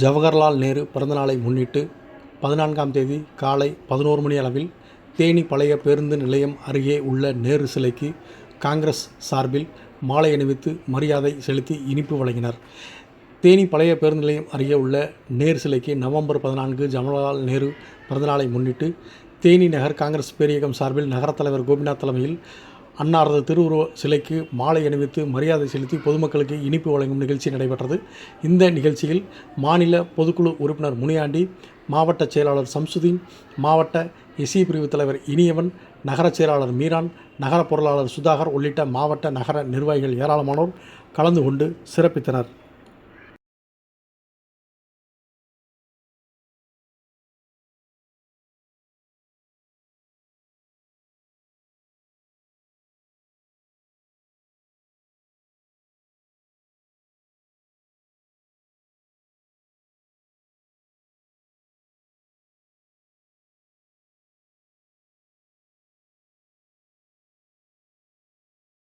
ஜவஹர்லால் நேரு பிறந்தநாளை முன்னிட்டு பதினான்காம் தேதி காலை பதினோரு மணி அளவில் தேனி பழைய பேருந்து நிலையம் அருகே உள்ள நேரு சிலைக்கு காங்கிரஸ் சார்பில் மாலை அணிவித்து மரியாதை செலுத்தி இனிப்பு வழங்கினர். தேனி பழைய பேருந்து நிலையம் அருகே உள்ள நேரு சிலைக்கு நவம்பர் பதினான்கு ஜவஹர்லால் நேரு பிறந்தநாளை முன்னிட்டு தேனி நகர் காங்கிரஸ் பேரியகம் சார்பில் நகரத் தலைவர் கோபிநாத் தலைமையில் அன்னாரது திருவுருவ சிலைக்கு மாலை அணிவித்து மரியாதை செலுத்தி பொதுமக்களுக்கு இனிப்பு வழங்கும் நிகழ்ச்சி நடைபெற்றது. இந்த நிகழ்ச்சியில் மாநில பொதுக்குழு உறுப்பினர் முனியாண்டி மாவட்ட செயலாளர் சம்சுதீன் மாவட்ட இசி பிரிவு தலைவர் இனியவன் நகரச் செயலாளர் மீரான் நகர பொருளாளர் சுதாகர் உள்ளிட்ட மாவட்ட நகர நிர்வாகிகள் ஏராளமானோர் கலந்து கொண்டு சிறப்பித்தனர்.